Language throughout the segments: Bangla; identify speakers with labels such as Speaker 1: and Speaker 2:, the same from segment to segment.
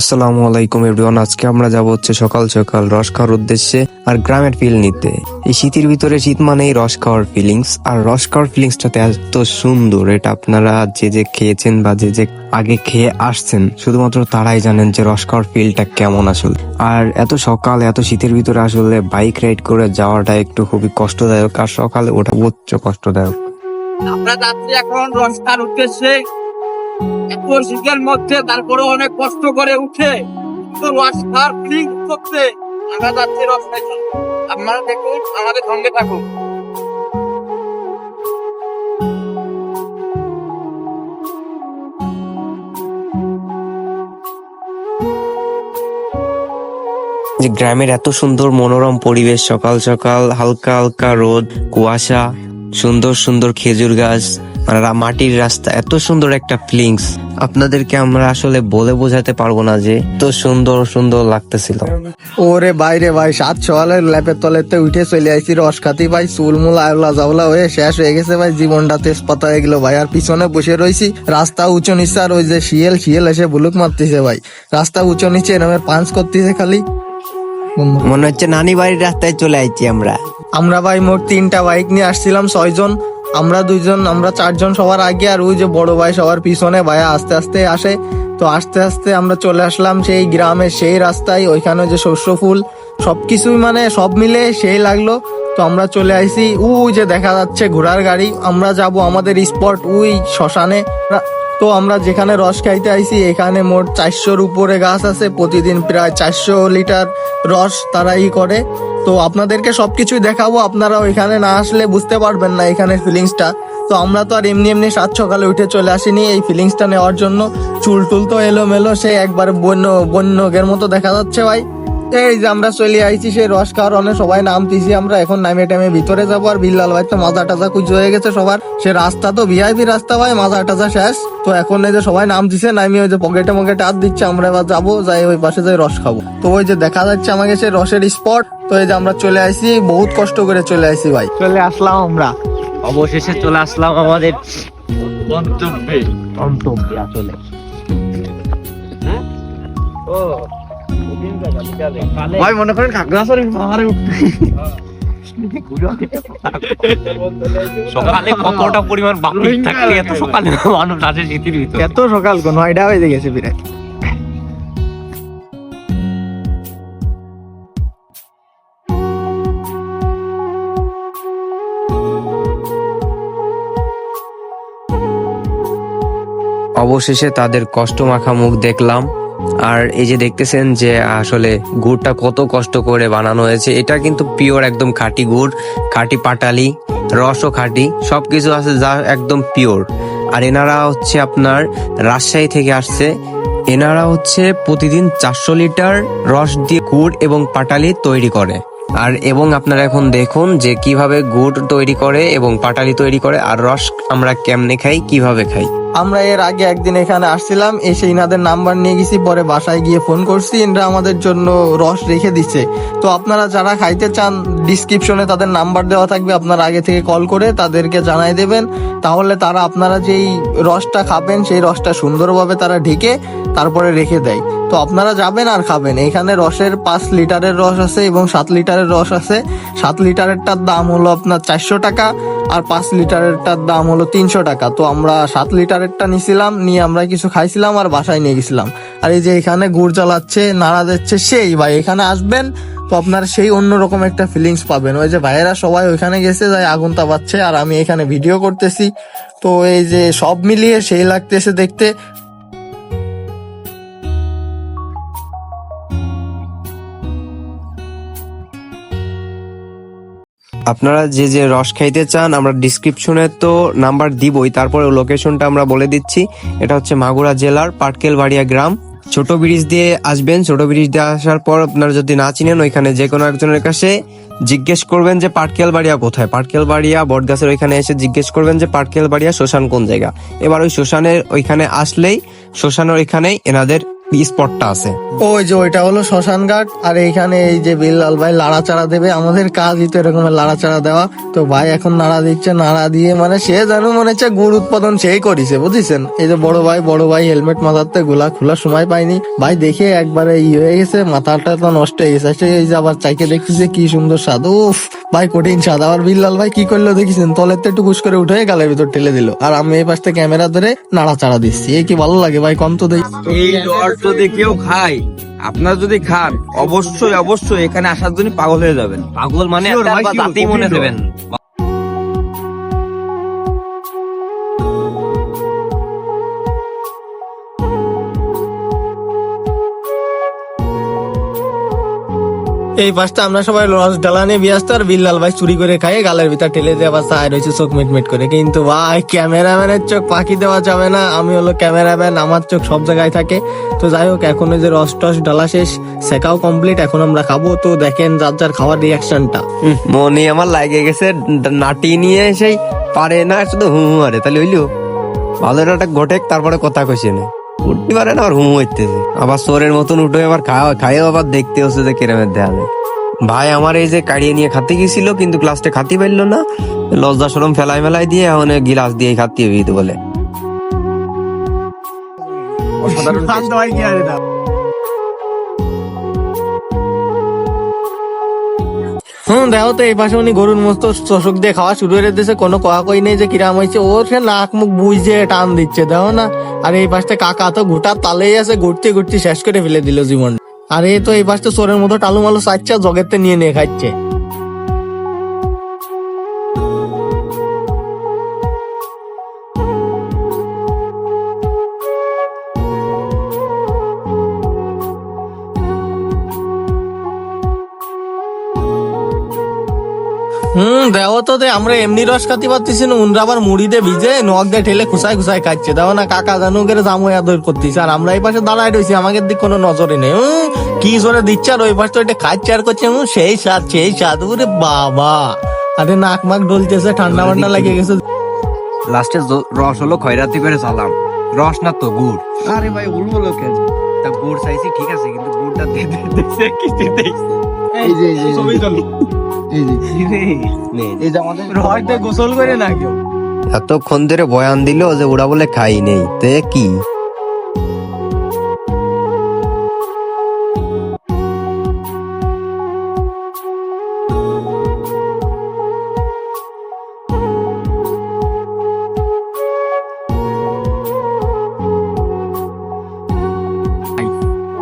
Speaker 1: আসসালামু আলাইকুম এভরিওয়ান, আজকে আমরা যাব হচ্ছে সকাল সকাল রস খাওয়ার উদ্দেশ্যে আর গ্রামের ফিল নিতে। এই শীতের ভিতরে শীত মানেই রস খাওয়ার ফিলিংস আর রস খাওয়ার ফিলিংসটাতে এত সুন্দর, এটা আপনারা যে যে খেয়েছেন বা যে যে আগে খেয়ে আসছেন, শুধুমাত্র তারাই জানেন যে রস খাওয়ার ফিলটা কেমন আসলে। আর এত সকাল, এত শীতের ভিতরে আসলে বাইক রাইড করে যাওয়াটা একটু খুবই কষ্টদায়ক, আর সকালে ওটা উচ্চ কষ্টদায়ক।
Speaker 2: আমরা যাচ্ছি এখন রস্তার উদ্দেশ্যে। এত মধ্যে তারপরে অনেক কষ্ট করে উঠে রাস্তার ফিলিং করতে আমরা যাচ্ছি রস্তায় আপনারা দেখুন, আমাদের সঙ্গে থাকুন।
Speaker 1: যে গ্রামের এত সুন্দর মনোরম পরিবেশ, সকাল সকাল হালকা হালকা রোদ, কুয়াশা, সুন্দর সুন্দর খেজুর গাছ মাটির রাস্তা এত সুন্দর একটা ফিলিংস আপনাদেরকে আমরা আসলে বলে বোঝাতে পারব না যে এত সুন্দর সুন্দর লাগতেছিল।
Speaker 3: ওরে বাইরে ভাই সাত সকালের ল্যাপের তলেতে উঠে চলে আইছি রস খাতি ভাই চুলমুল আওলা জাওলা হয়ে শেষ হয়ে গেছে ভাই জীবনটা তেজপাতা হয়ে গেলো ভাই। আর পিছনে বসে রয়েছি রাস্তা উঁচু নিচে আর ওই যে শিয়াল শিয়াল এসে বুলুক মারতেছে ভাই। রাস্তা উঁচু নিচে এরমের পাঞ্চ করতেছে খালি।
Speaker 1: মনে হচ্ছে নানি বাড়ির রাস্তায় চলে আইছি আমরা।
Speaker 3: আমরা ভাই মোট তিনটা বাইক নিয়ে আসছিলাম ছয়জন। আমরা দুইজন, আমরা চারজন সবার আগে আর ওই যে বড় ভাই সবার পিছনে ভাইয়া আস্তে আস্তে আসে। তো আস্তে আস্তে আমরা চলে আসলাম সেই গ্রামের সেই রাস্তায়, ওইখানে যে শস্য ফুল, সবকিছুই মানে সব মিলে সেই লাগল। তো আমরা চলে আইছি, ওই যে দেখা যাচ্ছে ঘোড়ার গাড়ি, আমরা যাব আমাদের স্পট ওই শ্মশানে। তো আমরা যেখানে রস খাইতে আইছি, এখানে মোট চারশোর উপরে গাছ আছে, প্রতিদিন প্রায় চারশো লিটার রস তারা ই করে। তো আপনাদেরকে সবকিছুই দেখাবো। আপনারা ওইখানে না আসলে বুঝতে পারবেন না এখানের ফিলিংসটা তো আমরা তো আর এমনি এমনি সাত সকালে উঠে চলে আসিনি এই ফিলিংসটা নেওয়ার জন্য। চুল টুল তো এলো মেলো সে একবার বন্য বন্যগের মতো দেখা যাচ্ছে ভাই। এই যে আমরা চলে আইছি সেই রস খাওয়ার অনেক সবাই নামতেছি আমরা। এখন নামে টাইমে ভিতরে যাব আর বিল্লাল ভাই তো মাজা টাজা কুচ হয়ে গেছে সবার। সে রাস্তা তো ভিআইপি রাস্তা ভাই মাজা টাজা শেষ। তো এখন এই যে সবাই নামতেছে নামি ওই যে পকেটে মকেটে হাত দিচ্ছে আমরা এবার যাব যাই ওই পাশে যাই রস খাব। তো ওই যে দেখা যাচ্ছে আমাকে সেই রসের স্পট তো এই যে আমরা চলে আইছি বহুত কষ্ট করে চলে আইছি ভাই। চলে আসলাম আমরা।
Speaker 2: অবশেষে চলে আসলাম আমাদের গন্তব্যে।
Speaker 3: গন্তব্যে আসলে। ভাই মনে করেন খাগড়াছড়ি পাহাড়ে উঠতে
Speaker 2: সকালে কতটা পরিমাণ বাকি থাকলে এত সকালে মানুষ আসে শীতের ভিতরে?
Speaker 3: এত সকাল কোন? নয়টা হয়ে গেছে বিরাট।
Speaker 1: অবশেষে তাদের কষ্ট মাখা মুখ দেখলাম। আর এই যে দেখতেছেন যে আসলে গুড়টা কত কষ্ট করে বানানো হয়েছে, এটা কিন্তু পিওর একদম খাঁটি গুড়, খাঁটি পাটালি, রসও খাঁটি, সবকিছু আছে যা একদম পিওর আর এনারা হচ্ছে আপনার রাজশাহী থেকে আসছে। এনারা হচ্ছে প্রতিদিন চারশো লিটার রস দিয়ে গুড় এবং পাটালি তৈরি করে। আর এবং আপনারা এখন দেখুন যে কীভাবে গুড় তৈরি করে এবং পাটালি তৈরি করে, আর রস আমরা কেমনে খাই, কীভাবে খাই।
Speaker 3: আমরা এর আগে একদিন এখানে আসছিলাম, এসে ইনাদের নাম্বার নিয়ে গেছি, পরে বাসায় গিয়ে ফোন করছি, ইনরা আমাদের জন্য রস রেখে দিচ্ছে। তো আপনারা যারা খাইতে চান ডিসক্রিপশনে তাদের নাম্বার দেওয়া থাকবে, আপনারা আগে থেকে কল করে তাদেরকে জানাই দেবেন। তাহলে তারা আপনারা যেই রসটা খাবেন, সেই রসটা সুন্দরভাবে তারা ঢেকে তারপরে রেখে দেয়। তো আপনারা যাবেন আর খাবেন। এখানে রসের পাঁচ লিটারের রস আছে এবং সাত লিটারের রস আছে। সাত লিটারেরটার দাম হলো আপনার চারশো টাকা। আর পাঁচ লিটারেরটার দাম হলো তিনশো টাকা। তো আমরা সাত লিটারেরটা নিছিলাম, নিয়ে আমরা কিছু খাইছিলাম আর বাসায় নিয়ে গেছিলাম। আর এই যে এখানে গুড় জ্বালাচ্ছে, নাড়া দিচ্ছে সেই ভাই, এখানে আসবেন তো আপনার সেই অন্যরকম একটা ফিলিংস পাবেন। ওই যে ভাইয়েরা সবাই ওইখানে গেছে, যাই আগুন তাপাচ্ছে আর আমি এখানে ভিডিও করতেছি। তো এই যে সব মিলিয়ে সেই লাগতেছে দেখতে
Speaker 1: আপনারা যে যে রস খাইতে চান, আমরা ডিসক্রিপশনে তো নাম্বার দিবই তারপরে লোকেশনটা আমরা বলে দিচ্ছি। এটা হচ্ছে মাগুরা জেলার পাটকেল বাড়িয়া গ্রাম। ছোট ব্রিজ দিয়ে আসবেন, ছোট ব্রিজ দিয়ে আসার পর আপনারা যদি না চিনেন, ওইখানে যে কোনো একজনের কাছে জিজ্ঞেস করবেন যে পাটকেল বাড়িয়া কোথায়? পাটকেল বাড়িয়া বটগাছের ওইখানে এসে জিজ্ঞেস করবেন যে পাটকেল বাড়িয়া শ্মশান কোন জায়গা? এবার ওই শ্মশানের ওইখানে আসলেই, শ্মশানের ওইখানেই এনাদের স্পটটা আছে।
Speaker 3: ওই যে ওইটা হলো শ্মশান ঘাট আর এইখানে এই যে বিল্লাল ভাই লাড়াচাড়া দেবে, আমাদের কাজই তো এরকমের লাড়াচাড়া দেওয়া। তো ভাই এখন নাড়া দিচ্ছে, নাড়া দিয়ে মানে সে জানো মনে হচ্ছে গুড় উৎপাদন সেই করিছে, বুঝেছেন? এই যে বড় ভাই বড় ভাই হেলমেট মাথাতে গোলা খোলা সময় পাইনি ভাই দেখে একবারে ই হয়ে গেছে, মাথাটা তো নষ্ট হয়ে গেছে। এই যে আবার চাইকে দেখছি যে কি সুন্দর স্বাদ, উফ! ভাই কঠিন স্বাদ আবার বিল্লাল ভাই কি করল দেখেছেন? তলের তো একটু খুশ করে উঠে গালের ভিতর ঠেলে দিল। আর আমি এই পাশে ক্যামেরা ধরে নাড়াচাড়া দিচ্ছি। এ কি ভালো লাগে ভাই কম তো দেখি
Speaker 4: এই যদি কেউ খায় আপনার যদি খান অবশ্যই অবশ্যই এখানে আসার জন্য পাগল হয়ে যাবেন।
Speaker 1: পাগল মানে মনে দেবেন।
Speaker 3: এই পাঁচটা আমরা সবাই রস ডালা নিয়ে আর বিল্লাল ভাই চুরি করে খাই গালের ভিতর ঠেলে আবার সাইড হয়েছে চোখ মিটমিট করে। কিন্তু ভাই, ক্যামেরাম্যানের চোখ পাখি দেওয়া যাবে না। আমি হলো ক্যামেরাম্যান, আমার চোখ সব জায়গায় থাকে। তো যাই হোক, এখন যে রস টস ডালা শেষ শেখাও কমপ্লিট এখন আমরা খাব। তো দেখেন যার যার খাওয়ার রিয়াকশনটা
Speaker 1: মনে আমার লাগে গেছে নাটি নিয়ে সেই পারে না, শুধু হুম আরে, তাহলে হইল? ভালো একটা ঘটে তারপরে কথা কইছে না। উঠতে পারে না আবার হুম হইতেছে। আবার সোরের মতন উঠে আবার খাওয়া খাইয়ে আবার দেখতে হচ্ছে যে কেরামের দেয়ালে। ভাই আমার এই যে কাড়িয়ে নিয়ে খাতে গেছিল কিন্তু ক্লাসটা খাতি পারল না। লজ্জা সরম ফেলাই মেলাই দিয়ে এখন গিলাস দিয়ে খাতে হইতে বলে।
Speaker 4: অসাধারণ
Speaker 3: হুম, দেখো তো, এই পাশে উনি গরুর মস্ত চষক দিয়ে খাওয়া শুরু করে দিয়েছে। কোনো কয়া কই নেই যে কিরাম হয়েছে। ওর সে নাক মুখ বুঝে টান দিচ্ছে, দেখো না। আর এই পাশটা কাকা তো গোটা তালেই আছে, ঘুরতে ঘুরতে শেষ করে ফেলে দিল জীবন আর এই তো এই পাশটা চোরের মতো টালু মালু চাচ্ছে জগেতে নিয়ে নিয়ে খাচ্ছে। দে আমরা এমনি রস খাতে পারতেছি না উনরা আবার মুড়ি দিয়ে ভিজে নখ দিয়ে ঠেলে খুসাই খুসাই খাচ্ছে। দেখো না কাকা জানু করে জামু আদর করতেছে। আর আমরা এই পাশে দাঁড়ায় রয়েছি আমাকে দিক কোনো নজরে নেই হুম, কি জোরে দিচ্ছে আর ওই পাশে ওইটা খাচ্ছে আর করছে হুম, সেই স্বাদ সেই স্বাদ ওরে বাবা। আরে নাক মাক ডলতেছে ঠান্ডা ঠান্ডা লেগে গেছে।
Speaker 1: লাস্টে রস হলো খয়রাতি করে চালাম রস না তো গুড়।
Speaker 4: আরে ভাই বলব লোকের
Speaker 1: তা গুড় চাইছি ঠিক আছে কিন্তু গুড়টা দিয়ে দিয়েছে কিছু দেখছে
Speaker 4: এই যে এই যে। এই যে আমাদের
Speaker 3: হয়তো গোসল করে না কেউ।
Speaker 1: এতক্ষণ ধরে বয়ান দিল যে ওরা বলে খাই নেই। তে কি?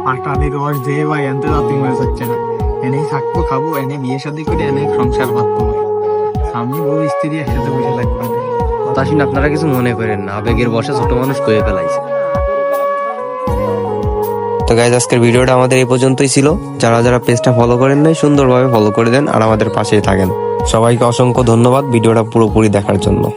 Speaker 3: পাটালি রস দিয়ে ভাই এনতে রাতে মনে হচ্ছে না। এনেই থাকব, খাব, এনে বিয়ে শাদী করে এনে সংসার ভাববো স্বামী বউ স্ত্রী একসাথে বসে লাগবে
Speaker 1: কথা শুনে আপনারা কিছু মনে করেন না। আবেগের বসে ছোট মানুষ কয়ে ফেলাইছে। তো গাইজ আজকের ভিডিওটা আমাদের এই পর্যন্তই ছিল। যারা যারা পেজটা ফলো করেন নাই, সুন্দরভাবে ফলো করে দেন আর আমাদের পাশেই থাকেন। সবাইকে অসংখ্য ধন্যবাদ ভিডিওটা পুরোপুরি দেখার জন্য।